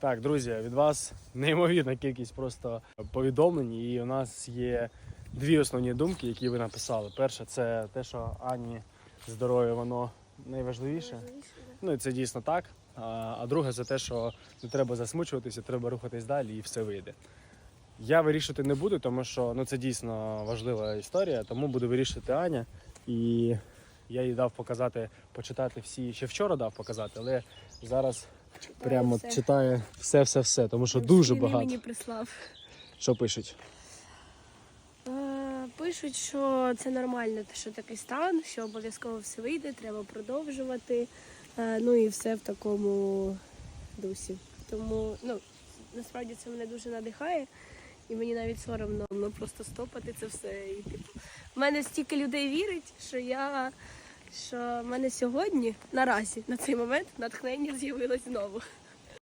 Так, друзі, від вас неймовірна кількість просто повідомлень, і у нас є дві основні думки, які ви написали. Перше, це те, що Ані здоров'я воно найважливіше. Ну і це дійсно так. А, а друге, це те, що не треба засмучуватися, треба рухатись далі і все вийде. Я вирішувати не буду, тому що ну, це дійсно важлива історія, тому буду вирішувати Аня. І я їй дав показати, почитати всі, ще вчора дав показати, але зараз прямо все. читає все-все-все, тому що дуже багато. мені прислав. Що пишуть? Е, Пишуть, що це нормально, що такий стан, що обов'язково все вийде, треба продовжувати. Е, Ну і все в такому дусі. Тому ну, насправді це мене дуже надихає. І мені навіть соромно ну, просто стопати це все. І, типу, в мене стільки людей вірить, що я що в мене сьогодні, наразі, на цей момент, натхнення з'явилось знову.